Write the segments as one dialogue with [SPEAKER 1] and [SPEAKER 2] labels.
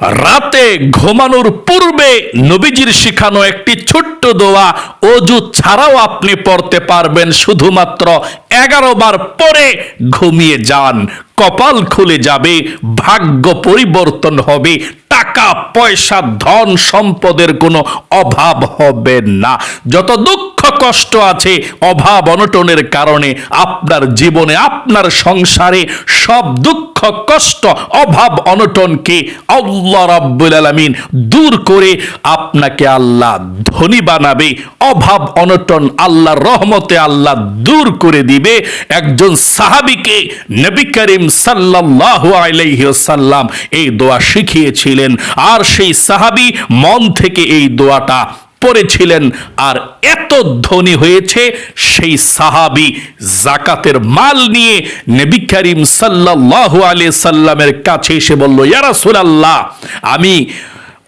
[SPEAKER 1] রাতে ঘুমানোর পূর্বে নবীজির শিখানো একটি ছোট্ট দোয়া অজু ছাড়াও আপনি পড়তে পারবেন। শুধুমাত্র এগারো বার পরে ঘুমিয়ে যান। কপাল খুলে যাবে, ভাগ্য পরিবর্তন হবে, টাকা, পয়সা, ধন, সম্পদের কোনো অভাব হবে না। যত দুঃখ কষ্ট আছে, অভাব অনটনের কারণে আপনার জীবনে, আপনার সংসারে সব দুঃখ, কষ্ট, অভাব, অনটনকে আল্লাহ রাব্বুল আলামিন দূর করে আপনাকে আল্লাহ ধনী বানাবে, অভাব, অনটন আল্লাহর রহমতে আল্লাহ দূর করে দিবে। একজন সাহাবীকে নবী করিম সাল্লাল্লাহু আলাইহি এই দোয়া শিখিয়েছিলেন। আর সেই সাহাবী মন থেকে এই দোয়াটা পড়েছিলেন। আর এত ধনী হয়েছে সেই সাহাবি জাকাতের মাল নিয়ে নবী করিম সাল্লাল্লাহু আলাইহি সাল্লামের কাছে এসে বলল, ইয়া রাসূলুল্লাহ, আমি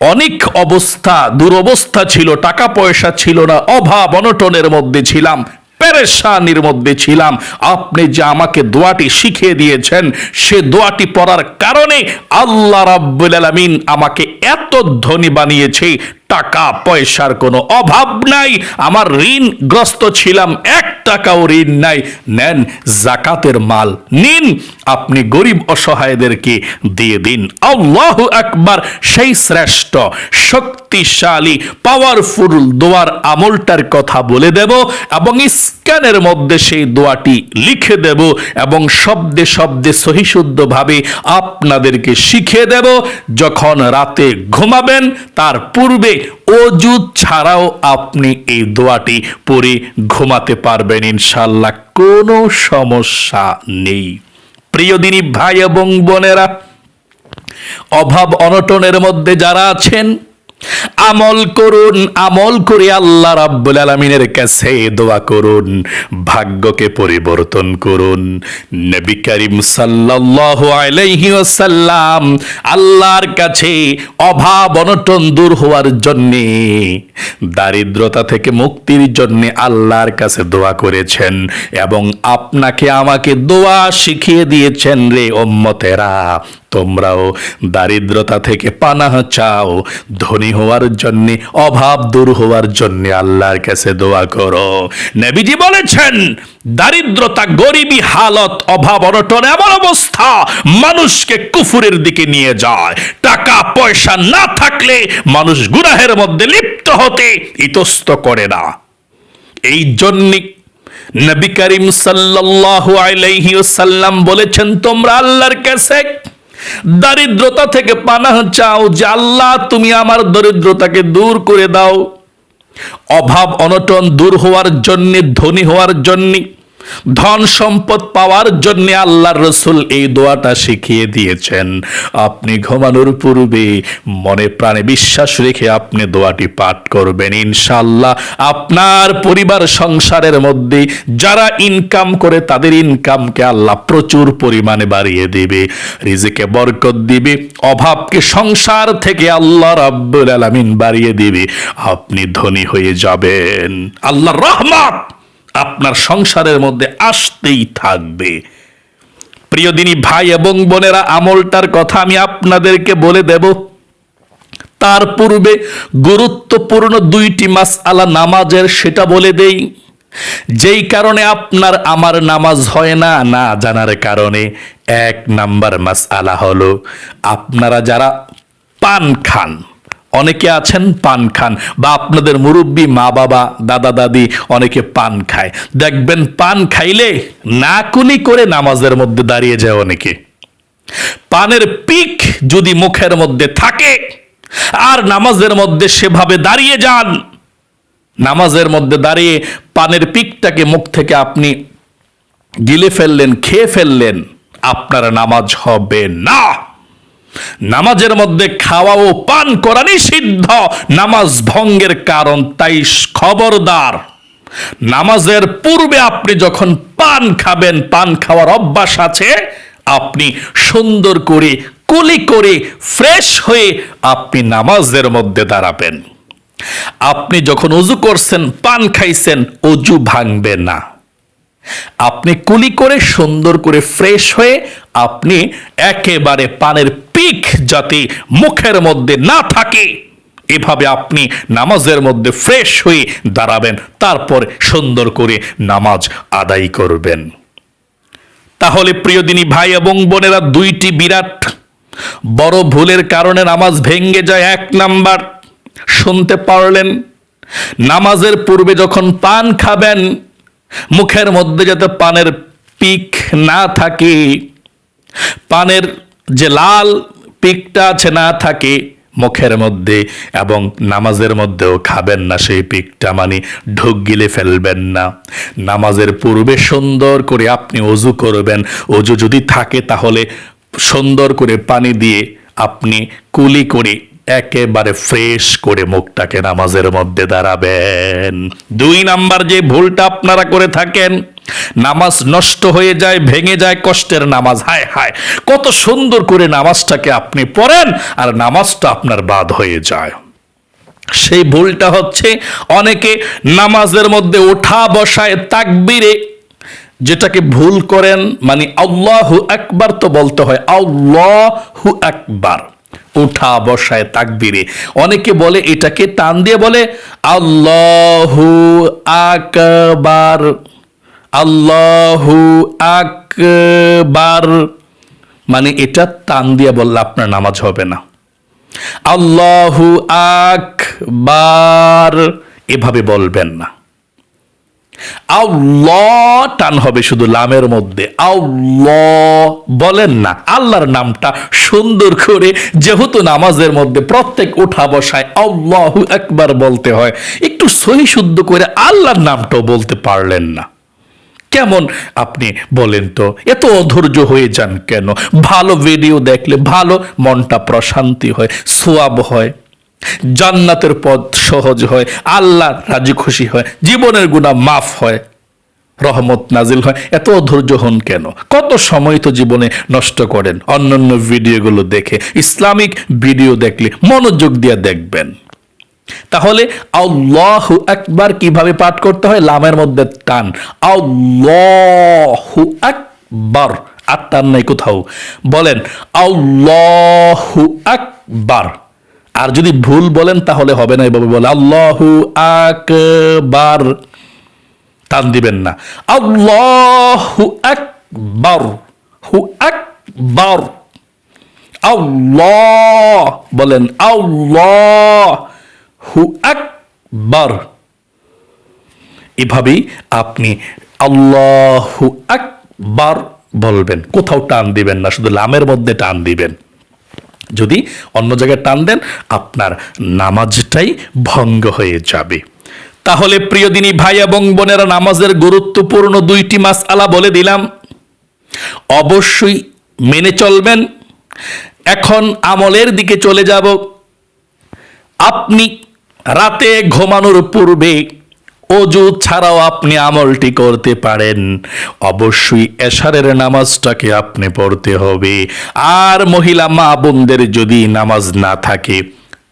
[SPEAKER 1] অনেক অবস্থা, দুরবস্থা ছিল টাকা পয়সা ছিল না, অভাব, অনটনের মধ্যে ছিলাম, পেরেশানির মধ্যে ছিলাম। আপনি যে আমাকে দোয়াটি শিখিয়ে দিয়েছেন, সে দোয়াটি পড়ার কারণে আল্লাহ রাব্বুল আলামিন আমাকে এত ধনী বানিয়েছে টাকা পয়সার কোনো অভাব নাই। আমার ঋণগ্রস্ত ছিলাম, এক টাকাও ঋণ নাই। নেন, জাকাতের মাল নিন। আপনি গরিব অসহায়দেরকে দিয়ে দিন। আল্লাহ আকবার, সেই শ্রেষ্ঠ, শক্তিশালী পাওয়ারফুল দোয়ার আমলটার কথা বলে দেব এবং স্ক্যানের মধ্যে সেই দোয়াটি লিখে দেব এবং শব্দে শব্দে সহিশুদ্ধভাবে আপনাদেরকে শিখিয়ে দেব। যখন রাতে ঘুমাবেন, তার পূর্বে অজু ছাড়াও আপনি এই দোয়াটি পড়ে ঘুমাতে পারবেন ইনশাল্লাহ কোনো সমস্যা নেই। প্রিয় দিনী ভাই এবং বোনেরা, অভাব অনটনের মধ্যে যারা আছেন আমল করুন, আমল করে আল্লাহ রাব্বুল আলামিনের কাছে দোয়া করুন, ভাগ্যকে পরিবর্তন করুন। নবী করিম সাল্লাল্লাহু আলাইহি ওয়াসাল্লাম আল্লাহর কাছে অভাব অনটন দূর হওয়ার জন্য, দারিদ্রতা থেকে মুক্তির জন্য আল্লাহর কাছে দোয়া করেছেন এবং আপনাকে আমাকে দোয়া শিখিয়ে দিয়েছেন রে ওম্মতেরা তোমরাও দারিদ্রতা থেকে পানাহ চাও। ধনী হওয়ার জন্য, অভাব দূর হওয়ার জন্য আল্লাহর কাছে দোয়া করো। নবীজি বলেছেন, দারিদ্রতা গরিবী হালত, অভাব অনটন এমন অবস্থা, মানুষকে কুফুরের দিকে নিয়ে যায়। টাকা, পয়সা না থাকলে মানুষ গুনাহের মধ্যে লিপ্ত হতে ইতস্ত করে না। এই জন্যে নবী করিম সাল্লাল্লাহু আলাইহি ওয়াসাল্লাম বলেছেন, তোমরা আল্লাহর কাছে দারিদ্রতা থেকে পানাহ চাও যে আল্লাহ তুমি আমার দরিদ্রতাকে দূর করে দাও। অভাব অনটন দূর হওয়ার জন্যে, ধনী হওয়ার জন্য। ধন সম্পদ পাওয়ার জন্য আল্লাহর রসুল এই দোয়াটা শিখিয়ে দিয়েছেন। আপনি ঘুমানোর পূর্বে মনে প্রাণে বিশ্বাস রেখে আপনি দোয়াটি পাঠ করবেন। ইনশাল্লাহ আপনার পরিবার সংসারের মধ্যে যারা ইনকাম করে তাদের ইনকামকে আল্লাহ প্রচুর পরিমাণে বাড়িয়ে দিবে, রিজিকে বরকত দিবে, অভাবকে সংসার থেকে আল্লাহ রাব্বুল আলামিন বাড়িয়ে দিবে। আপনি ধনী হয়ে যাবেন। আল্লাহ রহমত! আপনার সংসারের মধ্যে আসতেই থাকবে। প্রিয় দিনী ভাই এবং বোনেরা, আমলটার কথা আমি আপনাদেরকে বলে দেব। তার পূর্বে গুরুত্বপূর্ণ দুইটি মাস আলা নামাজের সেটা বলে দেই। যেই কারণে আপনার আমার নামাজ হয় না না জানার কারণে এক নাম্বার মাস আলা হলো, আপনারা যারা পান খান। অনেকে আছেন, পান খান। বা আপনাদের মুরব্বী মা বাবা, দাদা দাদি অনেকে পান খায়। দেখবেন, পান খাইলে নাকুনি করে নামাজের মধ্যে দাঁড়িয়ে যায় অনেকে। পানের পিক যদি মুখের মধ্যে থাকে, আর নামাজের মধ্যে সেভাবে দাঁড়িয়ে যান, নামাজের মধ্যে দাঁড়িয়ে পানের পিকটাকে মুখ থেকে আপনি গিলে ফেললেন, খেয়ে ফেললেন, আপনার নামাজ হবে না। নামাজের মধ্যে খাওয়া ও পান করা নিষিদ্ধ। নামাজ ভঙ্গের কারণ তাই খবরদার। নামাজের পূর্বে আপনি যখন পান খাবেন, পান খাওয়ার অভ্যাস আছে, আপনি সুন্দর করে, কুলি করে, ফ্রেশ হয়ে আপনি নামাজের মধ্যে দাঁড়াবেন। আপনি যখন উজু করছেন, পান খাইছেন অজু ভাঙবে না। আপনি কুলি করে সুন্দর করে ফ্রেশ হয়ে আপনি একেবারে পানের পিক যাতে মুখের মধ্যে না থাকে। এভাবে আপনি নামাজের মধ্যে ফ্রেশ হয়ে দাঁড়াবেন, তারপর সুন্দর করে নামাজ আদায় করবেন। তাহলে প্রিয় দিনী ভাই এবং বোনেরা, দুইটি বিরাট বড় ভুলের কারণে নামাজ ভেঙ্গে যায় এক নাম্বার। শুনতে পারলেন? নামাজের পূর্বে যখন পান খাবেন মুখের মধ্যে যাতে পানের পিক না থাকে, পানের যে লাল পিকটা আছে না থাকে মুখের মধ্যে এবং নামাজের মধ্যেও খাবেন না সেই পিকটা মানে ঢোক গিলে ফেলবেন না। নামাজের পূর্বে সুন্দর করে আপনি অজু করবেন। অজু যদি থাকে তাহলে সুন্দর করে পানি দিয়ে আপনি কুলি করে একেবারে ফ্রেশ করে মুখটাকে নামাজের মধ্যে দাঁড়াবেন। দুই নাম্বার যে ভুলটা আপনারা করে থাকেন, নামাজ নষ্ট হয়ে যায়, ভেঙে যায়, কষ্টের নামাজ, হায় হায়, কত সুন্দর করে নামাজটাকে আপনি পড়েন আর নামাজটা আপনার বাদ হয়ে যায়। সেই ভুলটা হচ্ছে অনেকে নামাজের মধ্যে ওঠা বসায় তাকবিরে যেটাকে ভুল করেন মানে আল্লাহু আকবার তো বলতে হয়, আল্লাহু আকবার। উঠা বসায় তাকবিরে। অনেকে বলে এটাকে টান দিয়ে বলে, আল্লাহু আকবার আল্লাহু আকবার। মানে এটা টান দিয়ে বললে আপনার নামাজ হবে না। আল্লাহু আকবার, এভাবে বলবেন না। আল্লাহ টান হবে শুধু লামের মধ্যে। আল্লাহ বলেন না, আল্লাহর নামটা সুন্দর করে যেহেতু নামাজের মধ্যে প্রত্যেক বসায় একবার বলতে হয়, একটু সহি শুদ্ধ করে আল্লাহর নামটাও বলতে পারলেন না। কেমন আপনি বলেন তো, এত অধৈর্য হয়ে যান কেন? ভালো ভিডিও দেখলে ভালো মনটা প্রশান্তি হয়, সোয়াব হয়। জান্নাতের পথ সহজ হয়, আল্লাহ রাজি খুশি হয়, জীবনের গুণা মাফ হয়, রহমত নাজিল হয়। এত অধৈর্য হন কেন? কত সময় তো জীবনে নষ্ট করেন? অন্যান্য ভিডিওগুলো দেখে, ইসলামিক ভিডিও দেখলে মনোযোগ দিয়ে দেখবেন। তাহলে আল্লাহু একবার কীভাবে পাঠ করতে হয়? লামের মধ্যে টান। আল্লাহু আকবার। আর টান নাই কোথাও। বলেন, আল্লাহু আকবার। আর যদি ভুল বলেন তাহলে হবে না। এভাবে বলে, আল্লাহু আকবার। টান দিবেন না। আল্লাহু আকবার। হু আকবার। আল্লাহ। বলেন, আল্লাহ হু আকবার। এভাবেই আপনি আল্লাহু আকবার বলবেন। কোথাও টান দিবেন না, শুধু লামের মধ্যে টান দিবেন। যদি অন্য জায়গায় টান দেন, আপনার নামাজটাই ভঙ্গ হয়ে যাবে। তাহলে প্রিয় দিনী ভাই এবং বোনেরা, নামাজের গুরুত্বপূর্ণ দুইটি মাস আলা বলে দিলাম। অবশ্যই মেনে চলবেন। এখন আমলের দিকে চলে যাব। আপনি রাতে ঘুমানোর পূর্বে অজু ছাড়াও আপনি আমলটি করতে পারেন। অবশ্যই এশারের নামাজটাকে আপনি পড়তে হবে। আর মহিলা মা বোনদের যদি নামাজ না থাকে,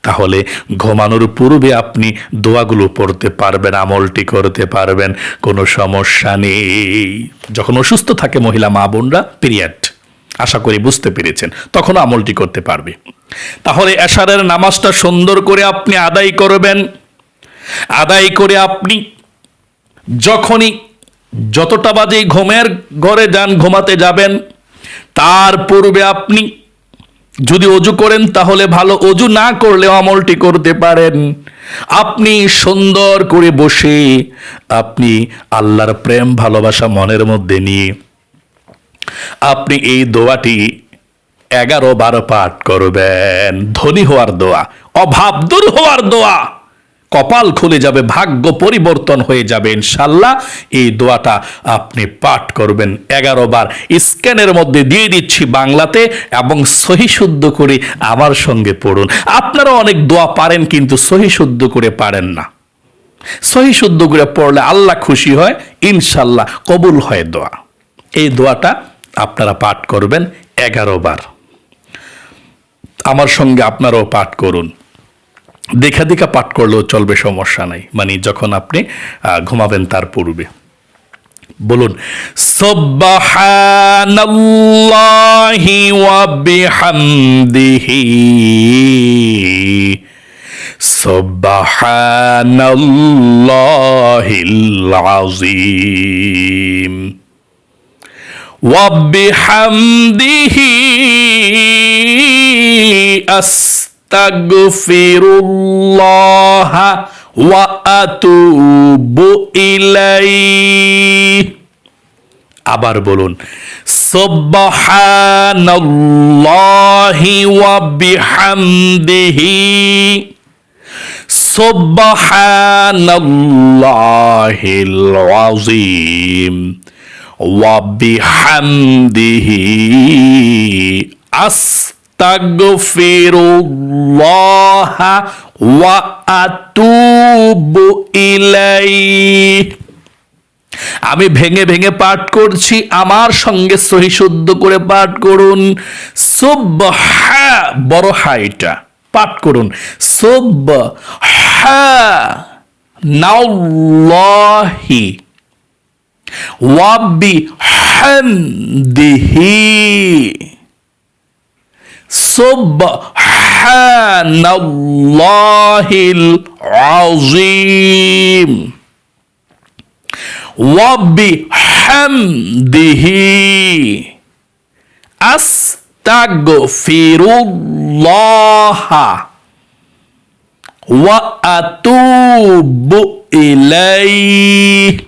[SPEAKER 1] তাহলে ঘুমানোর পূর্বে আপনি দোয়াগুলো পড়তে পারবেন, আমলটি করতে পারবেন। কোনো সমস্যা নেই। যখন অসুস্থ থাকে মহিলা মা বোনরা পিরিয়ড আশা করি বুঝতে পেরেছেন, তখন আমলটি করতে পারবে। তাহলে এশারের নামাজটা সুন্দর করে আপনি আদায় করবেন। আদায় করে আপনি যখনই যতটা বাজে ঘুমের ঘরে যান, ঘুমাতে যাবেন, তার পূর্বে আপনি যদি অজু করেন, তাহলে ভালো অজু না করলে আমলটি করতে পারেন। আপনি সুন্দর করে বসে আপনি আল্লাহর প্রেম, ভালোবাসা মনের মধ্যে নিয়ে আপনি এই দোয়াটি এগারো বারো পাঠ করবেন। ধনী হওয়ার দোয়া, অভাব দূর হওয়ার দোয়া। কপাল খুলে যাবে, ভাগ্য পরিবর্তন হয়ে যাবে, ইনশাল্লাহ। এই দোয়াটা আপনি পাঠ করবেন এগারো বার। স্ক্যানের মধ্যে দিয়ে দিচ্ছি বাংলাতে এবং সহি শুদ্ধ করে আমার সঙ্গে পড়ুন। আপনারা অনেক দোয়া পারেন কিন্তু সহি শুদ্ধ করে পারেন না। সহি শুদ্ধ করে পড়লে আল্লাহ খুশি হয়, ইনশাল্লাহ কবুল হয় দোয়া। এই দোয়াটা আপনারা পাঠ করবেন এগারো বার। আমার সঙ্গে আপনারাও পাঠ করুন। দেখা দেখা পাঠ করলেও চলবে, সমস্যা নাই। মানে যখন আপনি ঘুমাবেন তার পূর্বে। বলুন সব্বাহানাল্লাহি ওয়া বিহামদিহি। সব্বাহানাল্লাহিল আযীম। ওয়া বিহামদিহি আস আস্তাগফিরুল্লাহ ওয়া আতুবু ইলাইহি আবার বলুন সুবহানাল্লাহি ওয়া বিহামদিহি সুবহানাল্লাহিল আযীম ওয়া বিহামদিহি আস্ত আস্তাগফিরুল্লাহ ওয়া আতুবু ইলাইহি আমি ভেঙে ভেঙে পাঠ করছি। আমার সঙ্গে সহি শুদ্ধ করে পাঠ করুন। সুব বড় হাইটা পাঠ করুন। সুব নাউল্লাহি ওয়াবি হামদিহি سبحان الله العظيم. وبحمده أستغفر الله وأتوب إليه.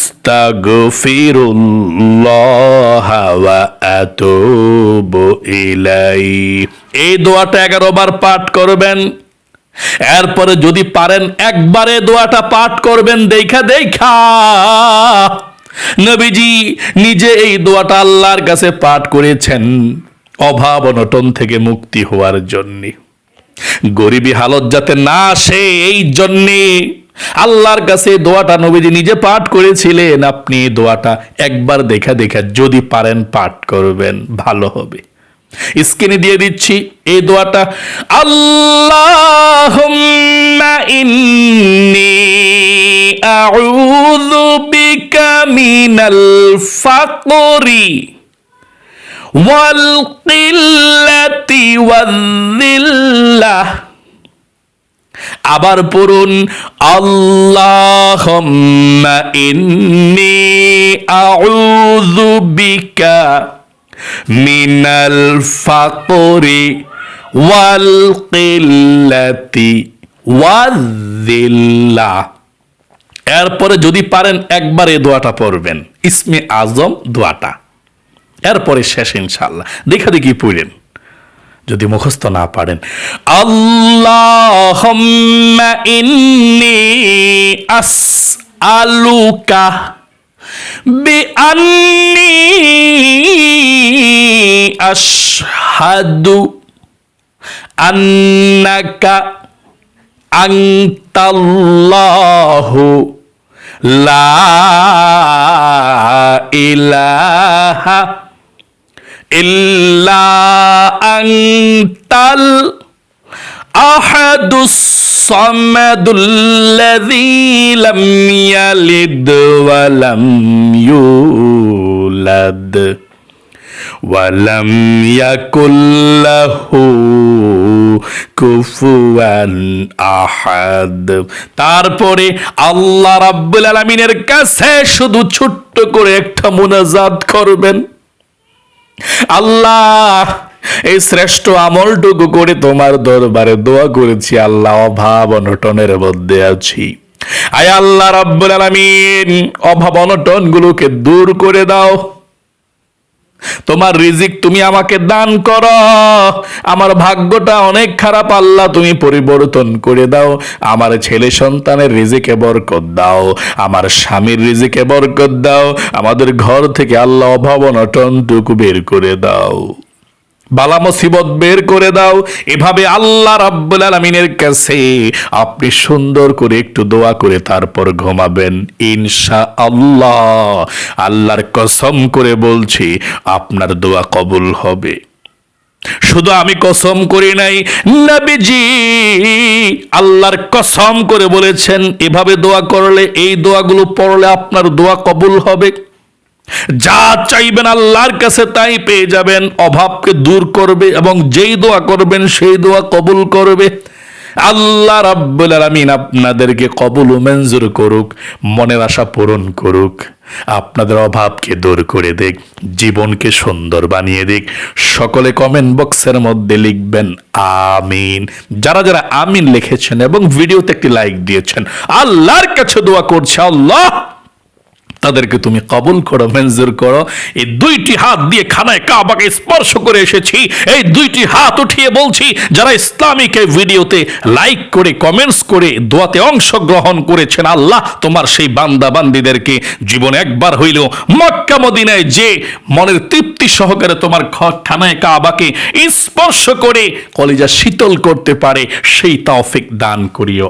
[SPEAKER 1] আস্তাগফিরুল্লাহ ওয়া আতুবু ইলাইহি। এই দোয়াটা এগারো বার পাঠ করবেন। এরপরে যদি পারেন একবারে দোয়াটা পাঠ করবেন, দেখা দেখা। নবীজি নিজে এই দোয়াটা আল্লাহর কাছে পাঠ করেছেন অভাব অনটন থেকে মুক্তি হওয়ার জন্য। গরিবী হালত যাতে না আসে, এই জন্যে আল্লাহর কাছে দোয়াটা নবীজি নিজে পাঠ করেছিলেন। আপনি দোয়াটা একবার দেখা দেখা যদি পারেন পাঠ করবেন, ভালো হবে। স্ক্রিনে দিয়ে দিচ্ছি এই দোয়াটা বিকা মিনাল ফাকরি ওয়াল কিল্লাতি ওয়াযিল্লাহ আবার পড়ুন বিকা মিনাল ফাকরি ওয়াল কিল্লাতি ওয়াযিল্লা এরপরে যদি পারেন, একবার এই দোয়াটা পড়বেন। ইসমে আজম দোয়াটা। এরপরে শেষ ইনশাল্লাহ দেখা দেখি পড়েন। যদি মুখস্থ না পারেন। ইন্নি আস আলুকা বিআন্নি আশহাদু আন্নাকা আংতাল্লাহু লা ইলাহা إلا أنت الأحد الصمد الذي لم يلد ولم يولد ولم يكن له কুফুয়ান আহাদ তারপরে আল্লাহ রাব্বুল আলামিনের কাছে শুধু ছোট্ট করে একটা মুনাজাত করবেন আল্লাহ, এই শ্রেষ্ঠ আমলটুকু করে তোমার দরবারে দোয়া করেছি, আল্লাহ, অভাব অনটনের মধ্যে আছি। আয় আল্লাহ রাব্বুল আলামিন, অভাব অনটন গুলোকে দূর করে দাও। তোমার রিজিক তুমি আমাকে দান করো। আমার ভাগ্যটা অনেক খারাপ, আল্লাহ তুমি পরিবর্তন করে দাও। আমার ছেলে সন্তানের রিজিকে বরকত দাও। আমার স্বামীর রিজিকে বরকত দাও। আমাদের ঘর থেকে আল্লাহ অভাব অনটনটুকু বের করে দাও। বালা মুসিবত বের করে দাও। এভাবে আল্লাহ রাব্বুল আলামিনের কাছে আপনি সুন্দর করে একটু দোয়া করে তারপর ঘুমাবেন। ইনশা আল্লাহ আল্লাহর কসম করে বলছি, আপনার দোয়া কবুল হবে। শুধু আমি কসম করি নাই, নবীজি আল্লাহর কসম করে বলেছেন, এভাবে দোয়া করলে, এই দোয়াগুলো পড়লে আপনার দোয়া কবুল হবে। যা চাইবেন আল্লাহর কাছে তাই পেয়ে যাবেন, অভাবকে দূর করবে এবং যেই দোয়া করবেন সেই দোয়া কবুল করবে। আল্লাহ রাব্বুল আলামিন আপনাদেরকে কবুল মঞ্জুর করুক, মনের আশা পূরণ করুক। আপনাদের অভাবকে দূর করে দেখ জীবনকে সুন্দর বানিয়ে দিক। সকলে কমেন্ট বক্সের মধ্যে লিখবেন, আমিন। যারা যারা আমিন লিখেছেন এবং ভিডিওতে একটি লাইক দিয়েছেন, আল্লাহর কাছে দোয়া করছে, আল্লাহ তাদেরকে তুমি কবুল করো, মঞ্জুর করো। এই দুইটি হাত দিয়ে খানায় কাবাকে স্পর্শ করে এসেছি। এই দুইটি হাত উঠিয়ে বলছি, যারা ইসলামিক এই ভিডিওতে লাইক করে, কমেন্টস করে, দোয়াতে অংশগ্রহণ করেছেন, আল্লাহ তোমার সেই বান্দা বান্দিদেরকে জীবনে একবার হইলেও মক্কা মদিনায় যে মনের তৃপ্তি সহকারে তোমার খানায় কাবাকে স্পর্শ করে কলিজা শীতল করতে পারে, সেই তৌফিক দান করিও।